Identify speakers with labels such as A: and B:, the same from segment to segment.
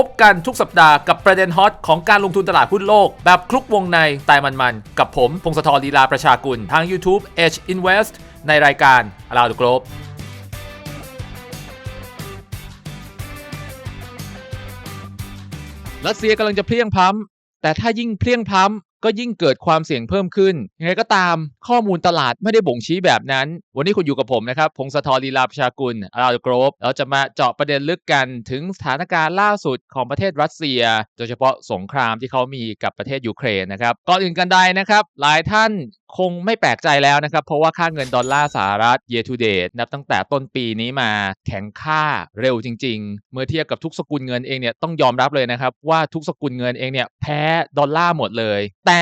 A: พบกันทุกสัปดาห์กับประเด็นฮอตของการลงทุนตลาดหุ้นโลก แบบคลุกวงในตายมันๆ กับผมพงศธรลีลาประชากุล ทาง YouTube Edge Invest ในรายการ Around the Globe
B: รัสเซียกำลังจะเพลียงพล้ำแต่ถ้ายิ่งเพลียงพล้ำ ก็ยิ่งเกิดความเสี่ยงเพิ่มขึ้นยังไงก็ตามข้อมูลตลาดไม่ได้บ่งชี้แบบนั้น วันนี้คุณอยู่กับผมนะครับพงศธรลีลาประชากุลอาราโกรบเราจะมาเจาะประเด็นลึกกันถึงสถานการณ์ล่าสุดของประเทศรัสเซีย โดยเฉพาะสงครามที่เขามีกับประเทศยูเครนนะครับก่อนอื่นกันใดนะครับ หลายท่าน คงไม่แปลกใจแล้วนะครับ เพราะว่าค่าเงินดอลลาร์สหรัฐ year to date นับตั้งแต่ต้นปีนี้มาแข็งค่าเร็วจริง ๆ เมื่อเทียบกับทุกสกุลเงินเองเนี่ยต้องยอมรับเลยนะครับว่าทุกสกุลเงินเองเนี่ยแพ้ดอลลาร์หมดเลย แต่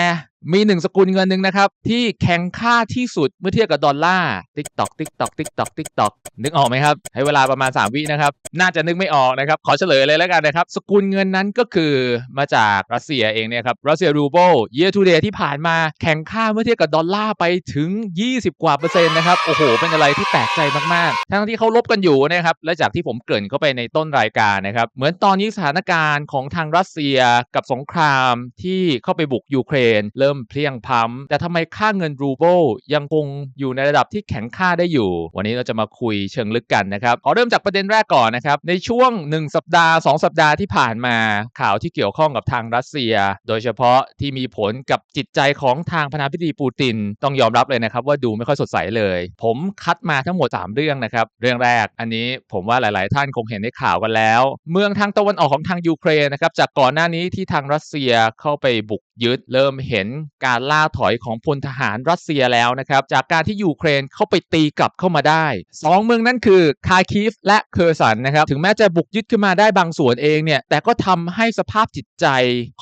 B: มีหนึ่งสกุลเงินหนึ่งนะครับ ที่แข็งค่าที่สุดเมื่อเทียบกับดอลลาร์ติ๊กตอกติ๊กตอกติ๊กตอกติ๊กตอกนึกออกไหมครับให้เวลาประมาณ 3 วินะครับ น่าจะนึกไม่ออกนะครับ ขอเฉลยเลยแล้วกันนะครับ สกุลเงินนั้นก็คือมาจากรัสเซียเองเนี่ยครับรัสเซียรูเบิล year to date ที่ผ่านมาแข็งค่าเมื่อเทียบกับดอลลาร์ไปถึง 20 กว่าเปอร์เซ็นต์นะครับโอ้โห เป็นอะไรที่แปลกใจมากๆ ทั้งที่เขาลบกันอยู่นะครับและจากที่ผมเกริ่นเข้าไปในต้นรายการนะครับเหมือนตอนนี้สถานการณ์ของทางรัสเซียกับสงครามที่เข้าไปบุกยูเครนเริ่มเพลียงพล้ำแต่ทำไมค่าเงินรูเบิลยังคงอยู่ในระดับที่แข็งค่าได้อยู่ วันนี้เราจะมาคุยเชิงลึกกันนะครับขอเริ่มจากประเด็นแรกก่อนนะครับในช่วง 1 สัปดาห์ 2 สัปดาห์ที่ผ่านมาข่าวที่เกี่ยวข้องกับทางรัสเซีย โดยเฉพาะที่มีผลกับจิตใจของทางประธานาธิบดีปูติน ต้องยอมรับเลยนะครับว่าดูไม่ค่อยสดใสเลย ผมคัดมาทั้งหมด 3 เรื่องนะครับเรื่องแรกอันนี้ผมว่าหลาย ๆ ท่านคงเห็นในข่าวกันแล้ว เมืองทางตะวันออกของทางยูเครนนะครับจากก่อนหน้านี้ที่ทางรัสเซียเข้าไปบุกยึดเริ่มเห็นการล่าถอยของพลทหารรัสเซียแล้วนะครับจากการที่ยูเครนเข้าไปตีกลับเข้ามาได้ 2 เมืองนั้นคือคาคิฟและเคอร์สันนะครับถึงแม้จะบุกยึดขึ้นมาได้บางส่วนเองเนี่ยแต่ก็ทำให้สภาพจิตใจ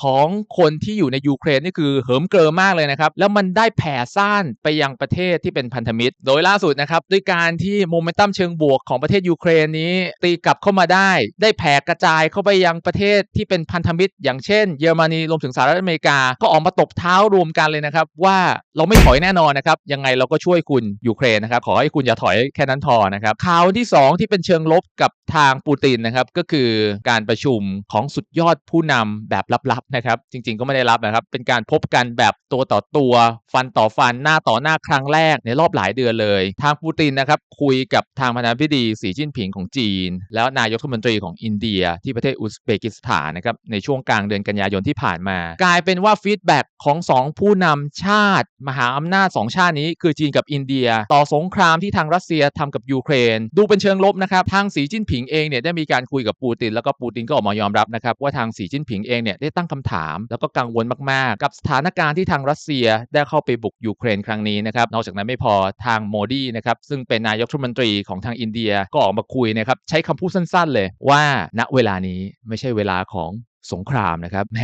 B: ของคนที่อยู่ในยูเครนนี่คือเหิมเกริมมากเลยนะครับแล้วมันได้แผ่ซ่านไปยังประเทศที่เป็นพันธมิตร โดยล่าสุดนะครับด้วยการที่โมเมนตัมเชิงบวกของประเทศยูเครนนี้ ตีกลับเข้ามาได้ ได้แผ่กระจายเข้าไปยังประเทศที่เป็นพันธมิตร อย่างเช่น เยอรมนีรวมถึงสหรัฐอเมริกาก็ออกมาตบเท้ารวมกันเลยนะครับ ว่าเราไม่ถอยแน่นอนนะครับ ยังไงเราก็ช่วยคุณยูเครนนะครับ ขอให้คุณอย่าถอยแค่นั้นพอนะครับข่าวที่ 2 ที่เป็นเชิงลบกับทางปูตินนะครับ ก็คือการประชุมของสุดยอดผู้นำแบบลับๆนะครับ จริง ๆ ก็ไม่ได้รับนะครับ เป็นการพบกันแบบตัวต่อตัวฟันต่อฟันหน้าต่อหน้าครั้งแรกในรอบหลายเดือนเลย ทางปูตินนะครับคุยกับทางประธานาธิบดีสีจิ้นผิงของจีน แล้วนายกรัฐมนตรีของอินเดีย ที่ประเทศอุซเบกิสถานนะครับในช่วงกลางเดือนกันยายนที่ผ่านมา กลายเป็นว่าฟีดแบ็กของสองผู้นำชาติ มหาอำนาจสองชาตินี้ คือจีนกับอินเดีย ต่อสงครามที่ทางรัสเซียทำกับยูเครน ดูเป็นเชิงลบนะครับ ทางสีจิ้นผิงเองเนี่ยได้มีการคุยกับปูติน แล้วก็ปูตินก็ออกมายอมรับนะครับว่าทางสีจิ้นผิงเองเนี่ยได้ตั้งคำถาม แล้วก็กังวลมากๆ กับสถานการณ์ที่ทางรัสเซียได้เข้าไปบุกยูเครนครั้งนี้นะครับ นอกจากนั้นไม่พอทางโมดีนะครับซึ่งเป็นนายกรัฐมนตรีของทางอินเดียก็ออกมาคุยนะครับใช้คำพูดสั้น ๆ เลยว่าณเวลานี้ไม่ใช่เวลาของสงครามนะครับแหม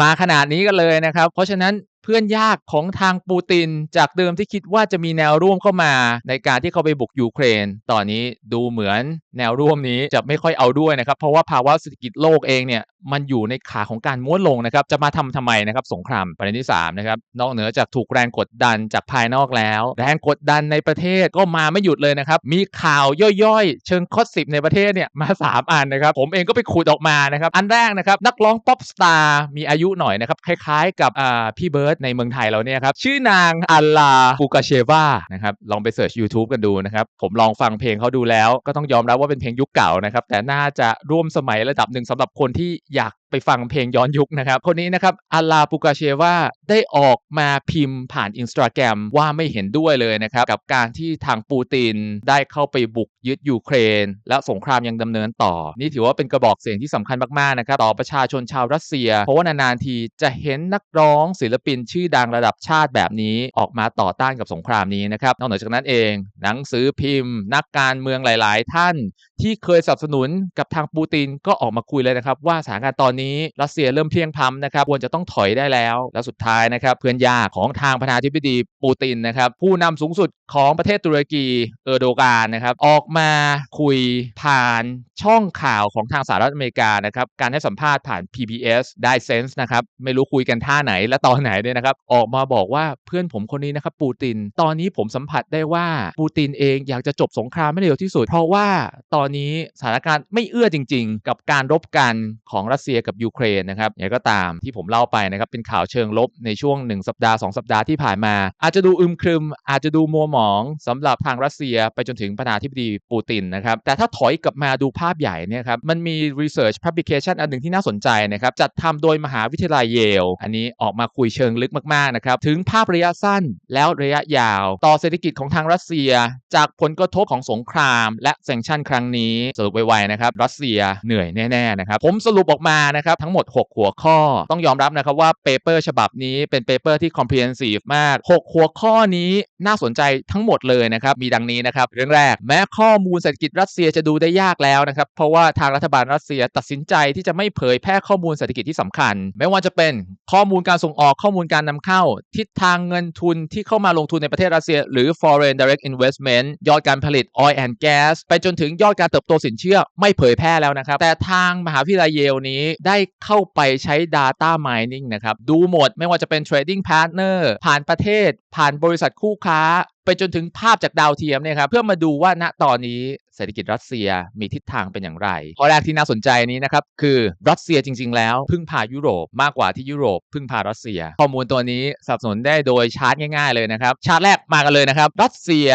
B: มาขนาดนี้กันเลยนะครับ เพราะฉะนั้น เพื่อนยากของทางปูติน จากเดิมที่คิดว่าจะมีแนวร่วมเข้ามา ในการที่เขาไปบุกยูเครน ตอนนี้ดูเหมือนแนวร่วมนี้จะไม่ค่อยเอาด้วยนะครับ เพราะว่าภาวะเศรษฐกิจโลกเองเนี่ยมันอยู่ในขาของการม้วนลงนะครับ จะมาทำทำไมนะครับสงครามประเด็นที่3นะครับนอกเหนือจากถูกแรงกดดันจากภายนอกแล้ว แรงกดดันในประเทศก็มาไม่หยุดเลยนะครับ มีข่าวย่อยๆ เชิงคอสสิบในประเทศเนี่ยมา 3 อันนะครับ ผมเองก็ไปขุดออกมานะครับ อันแรกนะครับนักร้องป๊อปสตาร์มีอายุหน่อยนะครับคล้ายๆ กับพี่เบิร์ดในเมืองไทยเราเนี่ยครับ ชื่อนางอัลลาบูกาเชวานะครับ ลองไปเสิร์ช YouTube กันดูนะครับ ผมลองฟังเพลงเขาดูแล้ว ก็ต้องยอมรับว่าเป็นเพลงยุคเก่านะครับ แต่น่าจะร่วมสมัยระดับหนึ่งสำหรับคนที่อยากไปฟังเพลงย้อนยุคนะครับ คนนี้นะครับอาลาปูกาเชวาได้ออกมาพิมพ์ผ่านอินสตาแกรมว่าไม่เห็นด้วยเลยนะครับ กับการที่ทางปูตินได้เข้าไปบุกยึดยูเครน และสงครามยังดำเนินต่อ นี่ถือว่าเป็นกระบอกเสียงที่สำคัญมากๆนะครับ ต่อประชาชนชาวรัสเซีย เพราะว่านานๆทีจะเห็นนักร้องศิลปินชื่อดังระดับชาติแบบนี้ออกมาต่อต้านกับสงครามนี้นะครับนอกจากนั้นเอง หนังสือพิมพ์ นักการเมืองหลาย ๆ ท่าน ที่เคยสนับสนุนกับทางปูตินก็ออกมาคุยเลยนะครับ ว่าสถานการณ์ตอนนี้รัสเซียเริ่มเพียงพำนะครับควรจะต้องถอยได้แล้ว และสุดท้ายนะครับเพื่อนยาของทางประธานาธิบดีปูตินนะครับผู้นำสูงสุดของประเทศตุรกีเออร์โดกานนะครับออกมาคุยผ่านช่องข่าวของทางสหรัฐอเมริกานะครับการให้สัมภาษณ์ผ่าน PBS ได้เซนส์นะครับไม่รู้คุยกันท่าไหนและตอนไหนเนี่ยเนี่ยนะครับออกมาบอกว่าเพื่อนผมคนนี้นะครับปูติน ตอนนี้ผมสัมผัสได้ว่าปูตินเองอยากจะจบสงครามไม่เร็วที่สุด เพราะว่าตอนนี้สถานการณ์ไม่เอื้อจริง ๆ กับการรบกันของรัสเซียกับยูเครนนะครับอย่างก็ตามที่ผมเล่าไปนะครับเป็นข่าวเชิงลบในช่วง 1 สัปดาห์ 2 สัปดาห์ที่ผ่านมา อาจจะดูอึมครึม อาจจะดูมัวหมองสำหรับทางรัสเซียไปจนถึงประธานาธิบดีปูตินนะครับแต่ถ้าถอยกลับมาดูภาพใหญ่เนี่ยครับมันมี research publication อันหนึ่งที่น่าสนใจนะครับจัดทำโดยมหาวิทยาลัยเยลอันนี้ออกมาคุยเชิงลึกมากๆนะครับถึงภาพระยะสั้นแล้วระยะยาว ต่อเศรษฐกิจของทางรัสเซีย จากผลกระทบของสงคราม และแซงชั่นครั้งนี้สรุปไวๆนะครับรัสเซียเหนื่อยแน่ๆนะครับผมสรุปออกมานะครับทั้งหมด 6 หัวข้อ ต้องยอมรับนะครับว่าเปเปอร์ฉบับนี้เป็นเปเปอร์ที่ comprehensive มาก 6 หัวข้อนี้น่าสนใจทั้งหมดเลยนะครับมีดังนี้นะครับเรื่องแรกแม้ข้อมูลเศรษฐกิจรัสเซียจะดูได้ยากแล้วนะครับเพราะว่าทางรัฐบาลรัสเซียตัดสินใจที่จะไม่เผยแพร่ข้อมูลเศรษฐกิจที่สำคัญ ไม่ว่าจะเป็นข้อมูลการส่งออกข้อมูลการนำเข้า ทิศทางเงินทุนที่เข้ามาลงทุนในประเทศรัสเซีย หรือ foreign direct investment ยอดการผลิต oil and gas ไปจนถึงยอดการเติบโตสินเชื่อไม่เผยแพร่แล้วนะครับ แต่ทางมหาวิทยาลัยเยลนี้ได้เข้าไปใช้ data mining นะครับ ดูหมดไม่ว่าจะเป็น trading partner ผ่านประเทศ ผ่านบริษัทคู่ค้า ไปจนถึงภาพจากดาวเทียมเนี่ยครับเพื่อมาดูว่าณตอนนี้ เศรษฐกิจรัสเซียมีทิศทางเป็นอย่างไร ข้อแรกที่น่าสนใจนี้นะครับคือรัสเซียจริง ๆ แล้ว พึ่งพายุโรปมากกว่าที่ยุโรปพึ่งพารัสเซีย ข้อมูลตัวนี้สนับสนุนได้โดยชาร์ตง่าย ๆ เลยนะครับชาร์ตแรกมากันเลยนะครับรัสเซีย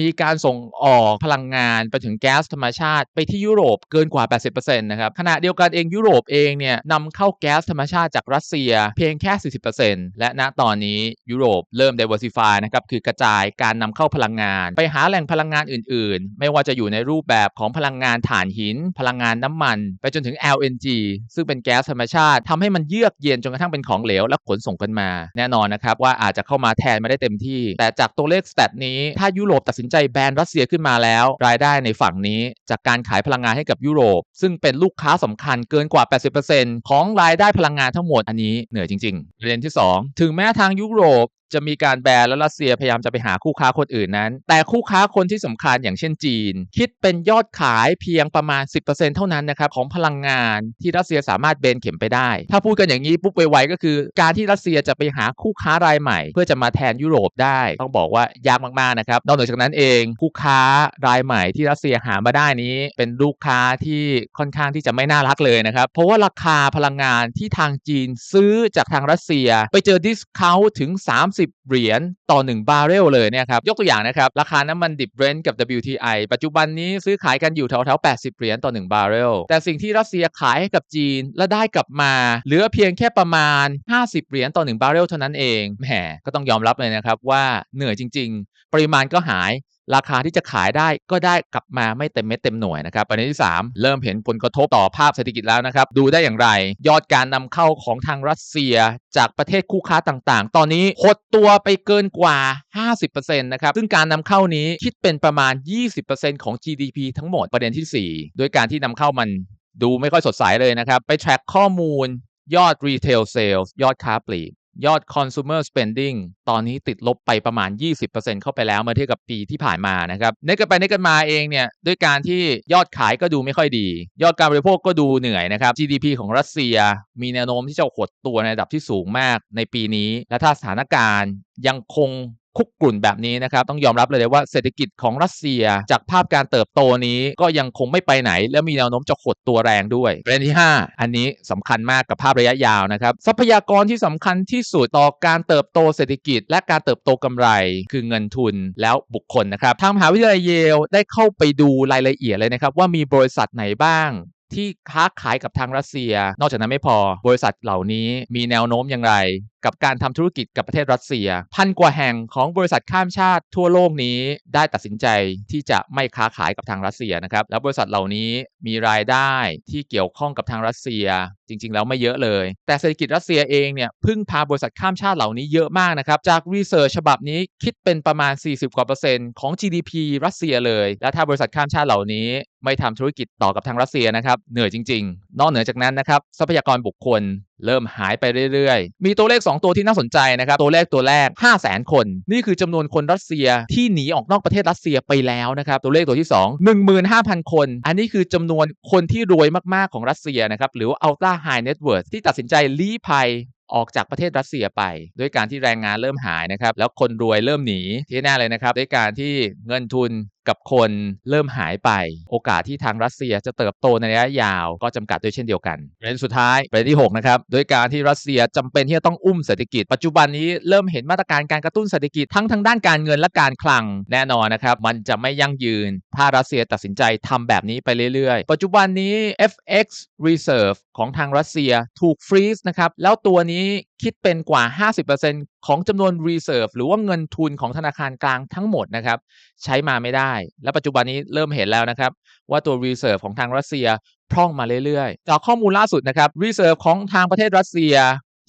B: มีการส่งออกพลังงานไปถึงแก๊สธรรมชาติ ไปที่ยุโรปเกินกว่า 80%นะครับขณะเดียวกันเองยุโรปเองเนี่ยนำเข้าแก๊สธรรมชาติจากรัสเซียเพียงแค่ 40%และณตอนนี้ยุโรปเริ่ม diversify นะครับคือกระจายการนำเข้าพลังงาน ไปหาแหล่งพลังงานอื่น ๆ ไม่ว่าจะอยู่ในรูปแบบของพลังงานถ่านหิน พลังงานน้ำมัน ไปจนถึง LNG ซึ่งเป็นแก๊สธรรมชาติทำให้มันเยือกเย็นจนกระทั่งเป็นของเหลวและขนส่งกันมา แน่นอนนะครับว่าอาจจะเข้ามาแทนไม่ได้เต็มที่ แต่จากตัวเลขสแตทนี้ ถ้ายุโรปตัดสินใจแบนรัสเซียขึ้นมาแล้ว รายได้ในฝั่งนี้ จากการขายพลังงานให้กับยุโรป ซึ่งเป็นลูกค้าสำคัญเกินกว่า 80%ของรายได้พลังงานทั้งหมดอันนี้เหนื่อยจริงๆประเด็นที่ 2 ถึงแม้ทางยุโรป จะมีการแบนและรัสเซียพยายามจะไปหาคู่ค้าคนอื่นนั้น แต่คู่ค้าคนที่สำคัญอย่างเช่นจีน คิดเป็นยอดขายเพียงประมาณ 10%เท่านั้นนะครับของพลังงานที่รัสเซียสามารถเบนเข็มไปได้ ถ้าพูดกันอย่างนี้ปุ๊บไวๆก็คือ การที่รัสเซียจะไปหาคู่ค้ารายใหม่ เพื่อจะมาแทนยุโรปได้ ต้องบอกว่ายากมากๆนะครับนอกจากนั้นเองคู่ค้ารายใหม่ที่รัสเซียหามาได้นี้ เป็นลูกค้าที่ค่อนข้างที่จะไม่น่ารักเลยนะครับเพราะว่าราคาพลังงานที่ทางจีนซื้อจากทางรัสเซีย ไปเจอดิสคาวถึง 30เหรียญต่อ 1 บาร์เรลเลยเนี่ยครับยกตัวอย่างนะครับ ราคาน้ำมันดิบเบรนท์กับ WTI ปัจจุบันนี้ซื้อขายกันอยู่แถวๆ 80 เหรียญต่อ 1 บาร์เรลแต่สิ่งที่รัสเซียขายให้กับจีนและได้กลับมาเหลือเพียงแค่ประมาณ 50 เหรียญต่อ 1 บาร์เรลเท่านั้นเองแหมก็ต้องยอมรับเลยนะครับว่าเหนื่อยจริง ๆ ปริมาณก็หายราคาที่จะขายได้ก็ได้กลับมาไม่เต็มเม็ดเต็มหน่วยนะครับประเด็นที่ 3 เริ่มเห็นผลกระทบต่อภาพเศรษฐกิจแล้วนะครับ ดูได้อย่างไร ยอดการนำเข้าของทางรัสเซียจากประเทศคู่ค้าต่างๆ ตอนนี้หดตัวไปเกินกว่า 50%นะครับ ซึ่งการนำเข้านี้คิดเป็นประมาณ 20%ของ GDP ทั้งหมดประเด็นที่ 4 โดยการที่นำเข้ามันดูไม่ค่อยสดใสเลยนะครับ ไป track ข้อมูลยอด retail sales ยอดค้าปลีก ยอด consumer spending ตอนนี้ติดลบไปประมาณ 20%เข้าไปแล้วเมื่อเทียบกับปีที่ผ่านมานะครับเนกันไปเนกกันมาเองเนี่ยด้วยการที่ยอดขายก็ดูไม่ค่อยดี ยอดการบริโภคก็ดูเหนื่อยนะครับ GDP ของรัสเซีย มีแนวโน้มที่จะหดตัวในระดับที่สูงมากในปีนี้ และถ้าสถานการณ์ยังคง คุกกรุ่นแบบนี้นะครับต้องยอมรับเลยว่าเศรษฐกิจของรัสเซียจากภาพการเติบโตนี้ก็ยังคงไม่ไปไหน และมีแนวโน้มจะหดตัวแรงด้วยประเด็นที่ 5 อันนี้สำคัญมากกับภาพระยะยาวนะครับทรัพยากรที่สำคัญที่สุดต่อการเติบโตเศรษฐกิจ และการเติบโตกำไร คือเงินทุนแล้วบุคคลนะครับทางมหาวิทยาลัยเยลได้เข้าไปดูรายละเอียดเลยนะครับว่ามีบริษัทไหนบ้างที่ค้าขายกับทางรัสเซีย นอกจากนั้นไม่พอ บริษัทเหล่านี้มีแนวโน้มอย่างไร กับการทำธุรกิจกับประเทศรัสเซีย พันกว่าแห่งของบริษัทข้ามชาติทั่วโลกนี้ได้ตัดสินใจที่จะไม่ค้าขายกับทางรัสเซียนะครับ แล้วบริษัทเหล่านี้มีรายได้ที่เกี่ยวข้องกับทางรัสเซีย จริง ๆ แล้วไม่เยอะเลย แต่เศรษฐกิจรัสเซียเองเนี่ยพึ่งพาบริษัทข้ามชาติเหล่านี้เยอะมากนะครับ จากรีเสิร์ชฉบับนี้คิดเป็นประมาณ 40กว่าเปอร์เซ็นต์ของ GDP รัสเซียเลย และถ้าบริษัทข้ามชาติเหล่านี้ไม่ทำธุรกิจต่อกับทางรัสเซียนะครับเหนื่อยจริง ๆ นอกเหนือจากนั้นนะครับทรัพยากรบุคคล เริ่มหายไปเรื่อยๆ มีตัวเลข 2 ตัวที่น่าสนใจนะครับ ตัวเลขตัวแรก 5 0 0 0 0 0 คน นี่คือจำนวนคนรัสเซียที่หนีออกนอกประเทศรัสเซียไปแล้วนะครับ ตัวเลขตัวที่ 2 15,000 คน อันนี้คือจำนวนคนที่รวยมากๆของรัสเซียนะครับ หรือว่า ultra high net worth ที่ตัดสินใจลี้ภัยออกจากประเทศรัสเซียไปด้วยการที่แรงงานเริ่มหายนะครับ แล้วคนรวยเริ่มหนีที่แน่เลยนะครับ ด้วยการที่เงินทุน กับคนเริ่มหายไป โอกาสที่ทางรัสเซียจะเติบโตในระยะยาวก็จำกัดด้วยเช่นเดียวกันประเด็นสุดท้ายประเด็นที่6นะครับด้วยการที่รัสเซียจำเป็นที่จะต้องอุ้มเศรษฐกิจ ปัจจุบันนี้เริ่มเห็นมาตรการการกระตุ้นเศรษฐกิจทั้งทางด้านการเงินและการคลังแน่นอนนะครับมันจะไม่ยั่งยืน ถ้ารัสเซียตัดสินใจทำแบบนี้ไปเรื่อยๆ ปัจจุบันนี้ FX Reserve ของทางรัสเซียถูกฟรีซนะครับแล้วตัวนี้คิดเป็นกว่า 50%ของ ของจำนวน Reserve หรือว่าเงินทุนของธนาคารกลางทั้งหมดนะครับใช้มาไม่ได้ และปัจจุบันนี้เริ่มเห็นแล้วนะครับว่าตัว Reserve ของทางรัสเซียพร่องมาเรื่อยๆ จากข้อมูลล่าสุดนะครับ Reserve ของทางประเทศรัสเซีย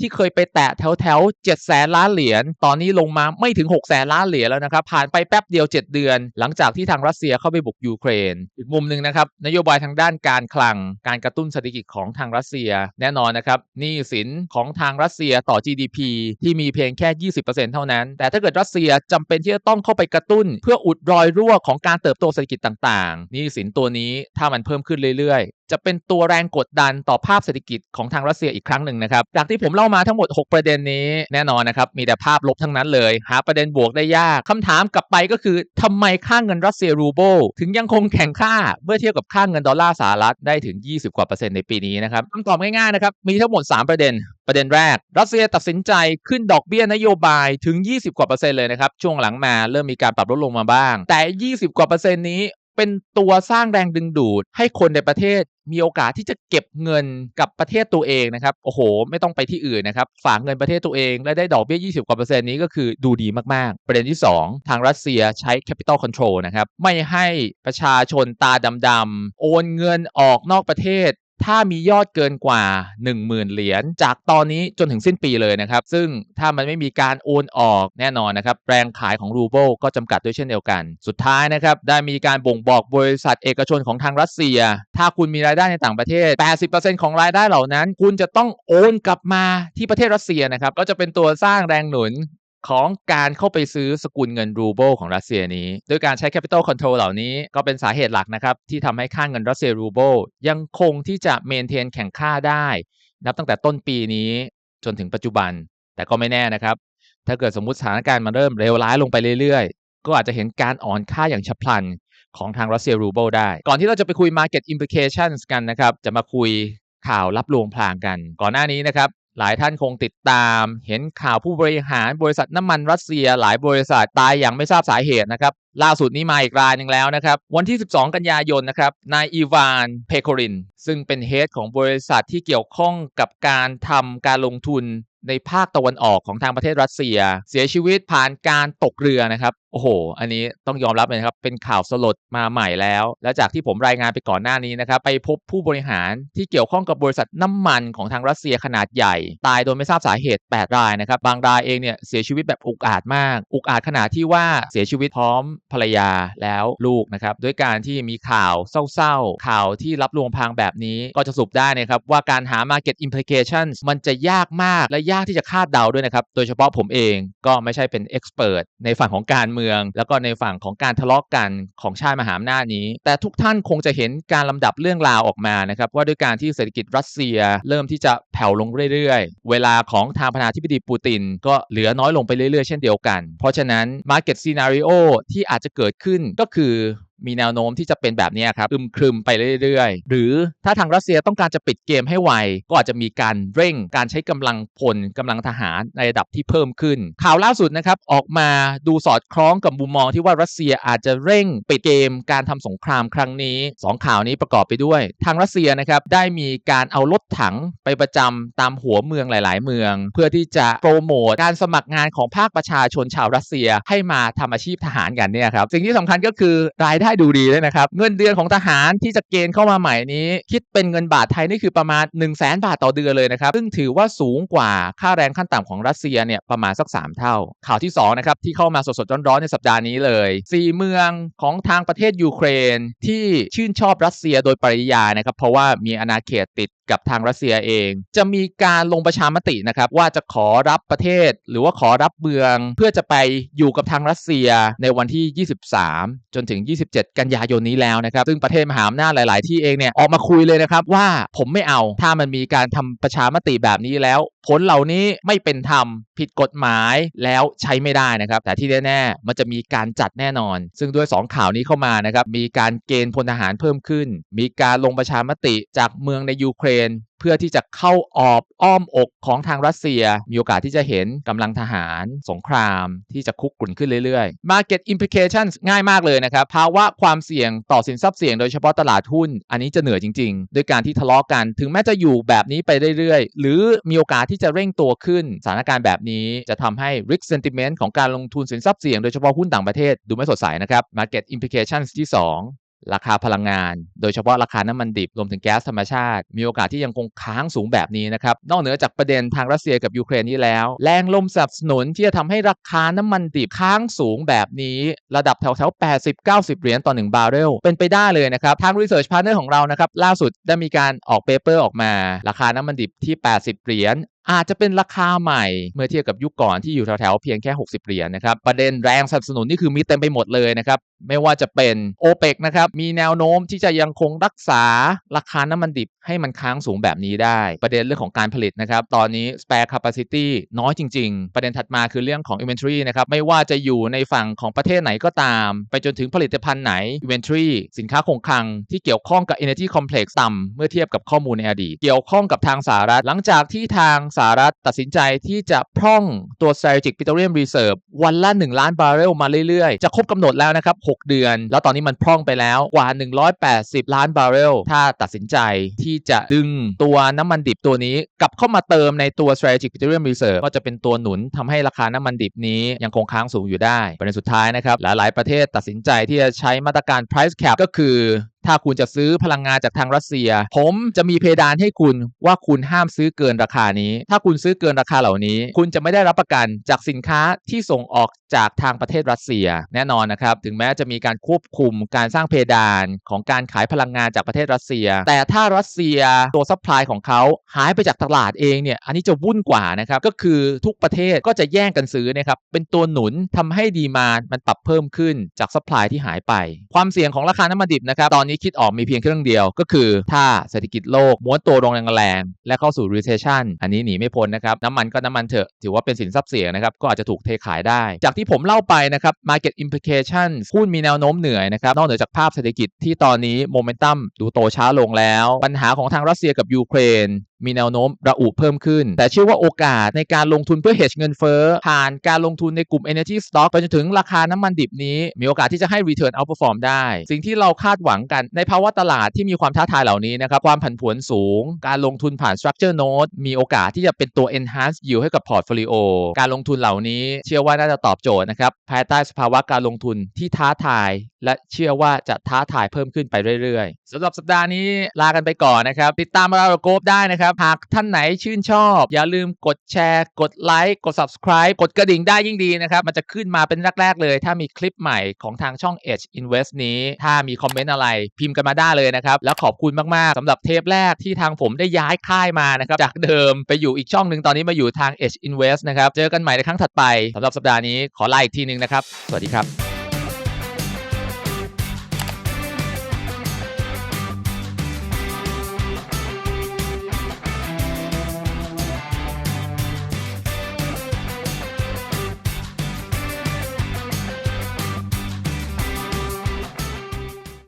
B: ที่เคยไปแตะแถวแถว7แสนล้านเหรียญ ตอนนี้ลงมาไม่ถึง6แสนล้านเหรียญแล้วนะครับ ผ่านไปแป๊บเดียว 7 เดือน หลังจากที่ทางรัสเซียเข้าไปบุกยูเครน อีกมุมหนึ่งนะครับ นโยบายทางด้านการคลัง การกระตุ้นเศรษฐกิจของทางรัสเซีย แน่นอนนะครับหนี้สินของทางรัสเซียต่อ GDP ที่มีเพียงแค่ 20%เท่านั้น แต่ถ้าเกิดรัสเซียจำเป็นที่จะต้องเข้าไปกระตุ้น เพื่ออุดรอยรั่วของการเติบโตเศรษฐกิจต่างๆหนี้สินตัวนี้ถ้ามันเพิ่มขึ้นเรื่อยๆ จะเป็นตัวแรงกดดันต่อภาพเศรษฐกิจของทางรัสเซียอีกครั้งหนึ่งนะครับจากที่ผมเล่ามาทั้งหมด 6 ประเด็นนี้แน่นอนนะครับมีแต่ภาพลบทั้งนั้นเลย หาประเด็นบวกได้ยากคำถามกลับไปก็คือทำไมค่าเงินรัสเซียรูเบิลถึงยังคงแข็งค่าเมื่อเทียบกับค่าเงินดอลลาร์สหรัฐได้ถึง 20 กว่าเปอร์เซ็นต์ในปีนี้นะครับคำตอบง่ายๆนะครับมีทั้งหมด 3 ประเด็น ประเด็นแรก รัสเซียตัดสินใจขึ้นดอกเบี้ยนโยบายถึง 20 กว่าเปอร์เซ็นต์เลยนะครับช่วงหลังมาเริ่มมีการปรับลดลงมาบ้าง แต่ 20 กว่าเปอร์เซ็นต์นี้ เป็นตัวสร้างแรงดึงดูด ให้คนในประเทศมีโอกาสที่จะเก็บเงินกับประเทศตัวเองนะครับโอ้โห ไม่ต้องไปที่อื่นนะครับ ฝากเงินประเทศตัวเองและได้ดอกเบี้ย 20 กว่าเปอร์เซ็นต์นี้ก็คือดูดีมาก ๆ ประเด็นที่ 2 ทางรัสเซียใช้ capital control นะครับ ไม่ให้ประชาชนตาดำ ๆ โอนเงินออกนอกประเทศ ถ้ามียอดเกินกว่า 10,000 เหรียญจากตอนนี้จนถึงสิ้นปีเลยนะครับ ซึ่งถ้ามันไม่มีการโอนออกแน่นอนนะครับ แรงขายของรูเบิลก็จำกัดด้วยเช่นเดียวกัน สุดท้ายนะครับ ได้มีการบ่งบอกบริษัทเอกชนของทางรัสเซีย ถ้าคุณมีรายได้ในต่างประเทศ 80%ของรายได้เหล่านั้น คุณจะต้องโอนกลับมาที่ประเทศรัสเซียนะครับก็จะเป็นตัวสร้างแรงหนุน ของการเข้าไปซื้อสกุลเงินรูเบิลของรัสเซียนี้ด้วยการใช้ Capital Control เหล่านี้ก็เป็นสาเหตุหลักนะครับ ที่ทำให้ค่าเงินรัสเซียรูเบิลยังคงที่จะเมนเทนแข่งค่าได้ นับตั้งแต่ต้นปีนี้จนถึงปัจจุบัน แต่ก็ไม่แน่นะครับ ถ้าเกิดสมมุติสถานการณ์มันเริ่มเลวร้ายลงไปเรื่อยๆ ก็อาจจะเห็นการอ่อนค่าอย่างฉับพลันของทางรัสเซียรูเบิลได้ ก่อนที่เราจะไปคุย Market Implications กันนะครับ จะมาคุยข่าวรับลวงพลางกัน ก่อนหน้านี้นะครับ หลายท่านคงติดตาม เห็นข่าวผู้บริหารบริษัทน้ำมันรัสเซีย หลายบริษัทตายอย่างไม่ทราบสาเหตุนะครับล่าสุดนี้มาอีกรายหนึ่งแล้วนะครับ วันที่ 12 กันยายนนะครับนายอีวานเพโคริน ซึ่งเป็นเฮดของบริษัทที่เกี่ยวข้องกับการทำการลงทุน ในภาคตะวันออกของทางประเทศรัสเซีย เสียชีวิตผ่านการตกเรือนะครับโอ้โห อันนี้ต้องยอมรับเลยครับ เป็นข่าวสลดมาใหม่แล้ว และจากที่ผมรายงานไปก่อนหน้านี้นะครับ ไปพบผู้บริหารที่เกี่ยวข้องกับบริษัทน้ำมันของทางรัสเซียขนาดใหญ่ ตายโดยไม่ทราบสาเหตุ 8 รายนะครับ บางรายเองเนี่ยเสียชีวิตแบบอุกอาจมาก อุกอาจขนาดที่ว่าเสียชีวิตพร้อมภรรยาแล้วลูกนะครับ ด้วยการที่มีข่าวเศร้าๆ ข่าวที่รับลวงพางแบบนี้ก็จะสรุปได้นะครับว่าการหา market implications มันจะยากมากและยากที่จะคาดเดาด้วยนะครับ โดยเฉพาะผมเองก็ไม่ใช่เป็น expert ในฝั่งของการเมือง แล้วก็ในฝั่งของการทะเลาะกกันของชาติมหาอำนาจนี้ แต่ทุกท่านคงจะเห็นการลำดับเรื่องราวออกมานะครับ ว่าด้วยการที่เศรษฐกิจรัสเซีย เริ่มที่จะแผ่วลงเรื่อยๆ เวลาของทางประธานาธิบดีปูติน ก็เหลือน้อยลงไปเรื่อยๆ เช่นเดียวกัน เพราะฉะนั้น market scenario ที่อาจจะเกิดขึ้นก็คือ มีแนวโน้มที่จะเป็นแบบนี้ครับอึมครึมไปเรื่อยๆ หรือถ้าทางรัสเซียต้องการจะปิดเกมให้ไว ก็อาจจะมีการเร่งการใช้กำลังพลกำลังทหารในระดับที่เพิ่มขึ้น ข่าวล่าสุดนะครับออกมาดูสอดคล้องกับมุมมองที่ว่ารัสเซียอาจจะเร่งปิดเกมการทำสงครามครั้งนี้ 2 ข่าวนี้ประกอบไปด้วย ทางรัสเซียนะครับได้มีการเอารถถังไปประจำตามหัวเมืองหลาย ๆ เมือง เพื่อที่จะโปรโมทการสมัครงานของภาคประชาชนชาวรัสเซียให้มาทำอาชีพทหารกันเนี่ยครับสิ่งที่สำคัญก็คือรายได้ดูดีด้วยนะครับ เงินเดือนของทหารที่จะเกณฑ์เข้ามาใหม่นี้ คิดเป็นเงินบาทไทยนี่คือประมาณ 1 0 0 0 0แบาทต่อเดือนเลยนะครับ ซึ่งถือว่าสูงกว่าค่าแรงขั้นต่ำของรัสเซียเนี่ยประมาณสัก 3 เท่า ข่าวที่2นะครับที่เข้ามาสดๆร้อนๆในสัปดาห์นี้เลย 4 เมืองของทางประเทศยูเครน ที่ชื่นชอบรัสเซียโดยปริยายนะครับเพราะว่ามีอาณาเขตติดกับทางรัสเซียเอง จะมีการลงประชามตินะครับว่าจะขอรับประเทศ หรือว่าขอรับเมือง เพื่อจะไปอยู่กับทางรัสเซียในวันที่ 23 จนถึง17 กันยายนนี้แล้วนะครับซึ่งประเทศมหาอำนาจหลาย ๆ ที่เองเนี่ยออกมาคุยเลยนะครับว่าผมไม่เอาถ้ามันมีการทำประชามติแบบนี้แล้ว ผลเหล่านี้ไม่เป็นธรรมผิดกฎหมายแล้วใช้ไม่ได้นะครับ แต่ที่แน่ๆมันจะมีการจัดแน่นอน ซึ่งด้วย 2 ข่าวนี้เข้ามานะครับมีการเกณฑ์พลทหารเพิ่มขึ้น มีการลงประชามติจากเมืองในยูเครน พื่อที่จะเข้าออบอ้อมอกของทางรัสเซีย มีโอกาสที่จะเห็นกำลังทหารสงครามที่จะคุกกุ่นขึ้นเรื่อยๆ Market Implications ง่ายมากเลยนะครับภาวะความเสี่ยงต่อสินทรัพย์เสี่ยงโดยเฉพาะตลาดหุ้น อันนี้จะเหนื่อยจริงๆ ด้วยการที่ทะเลาะกัน ถึงแม้จะอยู่แบบนี้ไปเรื่อยๆ หรือมีโอกาสที่จะเร่งตัวขึ้น สถานการณ์แบบนี้จะทำให้ risk sentiment ของการลงทุนสินทรัพย์เสี่ยงโดยเฉพาะหุ้นต่างประเทศดูไม่สดใสนะครับ Market Implications ที่ 2 ราคาพลังงาน โดยเฉพาะราคาน้ำมันดิบรวมถึงแก๊สธรรมชาติ มีโอกาสที่ยังคงค้างสูงแบบนี้นะครับ นอกเหนือจากประเด็นทางรัสเซียกับยูเครนนี้แล้ว แรงลมสนับสนุนที่จะทำให้ราคาน้ำมันดิบค้างสูงแบบนี้ ระดับแถวๆ80-90 เหรียญต่อ 1 บาร์เรล เป็นไปได้เลยนะครับ ทาง Research Partner ของเรานะครับ ล่าสุดได้มีการออกเปเปอร์ออกมา ราคาน้ำมันดิบที่ 80 เหรียญ อาจจะเป็นราคาใหม่เมื่อเทียบกับยุคก่อนที่อยู่แถวๆเพียงแค่ 60 เหรียญนะครับ ประเด็นแรงสนับสนุนนี่คือมีเต็มไปหมดเลยนะครับ ไม่ว่าจะเป็น o p e ปนะครับ มีแนวโน้มที่จะยังคงรักษาราคาน้ำมันดิบให้มันค้างสูงแบบนี้ได้ ประเด็นเรื่องของการผลิตนะครับ ตอนนี้ spare capacity น้อยจริง ๆ ประเด็นถัดมาคือเรื่องของ inventory นะครับ ไม่ว่าจะอยู่ในฝั่งของประเทศไหนก็ตาม ไปจนถึงผลิตภัณฑ์ไหน inventory สินค้าคงคลัง ที่เกี่ยวข้องกับ energy complex ต่ำเมื่อเทียบกับข้อมูลในอดีต เกี่ยวข้องกับทางสหรัฐหลังจากที่ทางสหรัฐตัดสินใจที่จะพร่องตัว strategic petroleum reserve วันละ 1 ล้านบาร์เรลมาเรื่อยๆ จะครบกำหนดแล้วนะครับ 6 เดือน แล้วตอนนี้มันพร่องไปแล้วกว่า 180 ล้านบาร์เรลถ้าตัดสินใจที่จะดึงตัวน้ำมันดิบตัวนี้ กลับเข้ามาเติมในตัว strategic petroleum reserve ก็จะเป็นตัวหนุนทำให้ราคาน้ำมันดิบนี้ยังคงค้างสูงอยู่ได้ประเด็นสุดท้ายนะครับหลายๆประเทศตัดสินใจที่จะใช้มาตรการ price cap ก็คือ ถ้าคุณจะซื้อพลังงานจากทางรัสเซีย ผมจะมีเพดานให้คุณว่าคุณห้ามซื้อเกินราคานี้ ถ้าคุณซื้อเกินราคาเหล่านี้ คุณจะไม่ได้รับประกันจากสินค้าที่ส่งออก จากทางประเทศรัสเซียแน่นอนนะครับ ถึงแม้จะมีการควบคุมการสร้างเพดานของการขายพลังงานจากประเทศรัสเซีย แต่ถ้ารัสเซียตัวซัพพลายของเขาหายไปจากตลาดเองเนี่ยอันนี้จะวุ่นกว่านะครับ ก็คือทุกประเทศก็จะแย่งกันซื้อนะครับเป็นตัวหนุนทำให้ดีมานมันปรับเพิ่มขึ้นจากซัพพลายที่หายไป ความเสี่ยงของราคาน้ำมันดิบนะครับตอนนี้คิดออกมีเพียงเครื่องเดียว ก็คือถ้าเศรษฐกิจโลกม้วนตัวลงแรงๆและเข้าสู่ recession อันนี้หนีไม่พ้นนะครับน้ำมันก็น้ำมันเถอะถือว่าเป็นสินทรัพย์เสี่ยงนะครับก็อาจจะถูกเทขายได้จากที่ที่ผมเล่าไปนะครับ market implication หุ้นมีแนวโน้มเหนื่อยนะครับนอกเหนือจากภาพเศรษฐกิจที่ตอนนี้โมเมนตัมดูโตช้าลงแล้ว ปัญหาของทางรัสเซียกับยูเครน มีแนวโน้มระอุเพิ่มขึ้น แต่เชื่อว่าโอกาสในการลงทุนเพื่อ hedge เงินเฟ้อ ผ่านการลงทุนในกลุ่ม energy stock ไปจนถึงราคาน้ำมันดิบนี้ มีโอกาสที่จะให้ return outperform ได้ สิ่งที่เราคาดหวังกันในภาวะตลาดที่มีความท้าทายเหล่านี้นะครับ ความผันผวนสูง การลงทุนผ่าน structure note มีโอกาสที่จะเป็นตัว enhance yield ให้กับ portfolio การลงทุนเหล่านี้ เชื่อว่าน่าจะตอบโจทย์นะครับภายใต้สภาวะการลงทุนที่ท้าทาย และเชื่อว่าจะท้าทายเพิ่มขึ้นไปเรื่อยๆสำหรับสัปดาห์นี้ลากันไปก่อนนะครับติดตามเราโกบได้นะครับหากท่านไหนชื่นชอบ อย่าลืมกดแชร์ กดไลค์ กด subscribe กดกระดิ่งได้ยิ่งดีนะครับ มันจะขึ้นมาเป็นแรก ๆ เลย ถ้ามีคลิปใหม่ของทางช่อง Edge Invest นี้ ถ้ามีคอมเมนต์อะไร พิมพ์กันมาได้เลยนะครับ แล้วขอบคุณมาก ๆสำหรับเทปแรกที่ทางผมได้ย้ายค่ายมานะครับ จากเดิมไปอยู่อีกช่องหนึ่งตอนนี้มาอยู่ทาง Edge Invest นะครับ เจอกันใหม่ในครั้งถัดไปสำหรับสัปดาห์นี้ขอลาอีกทีหนึงนะครับ สวัสดีครับ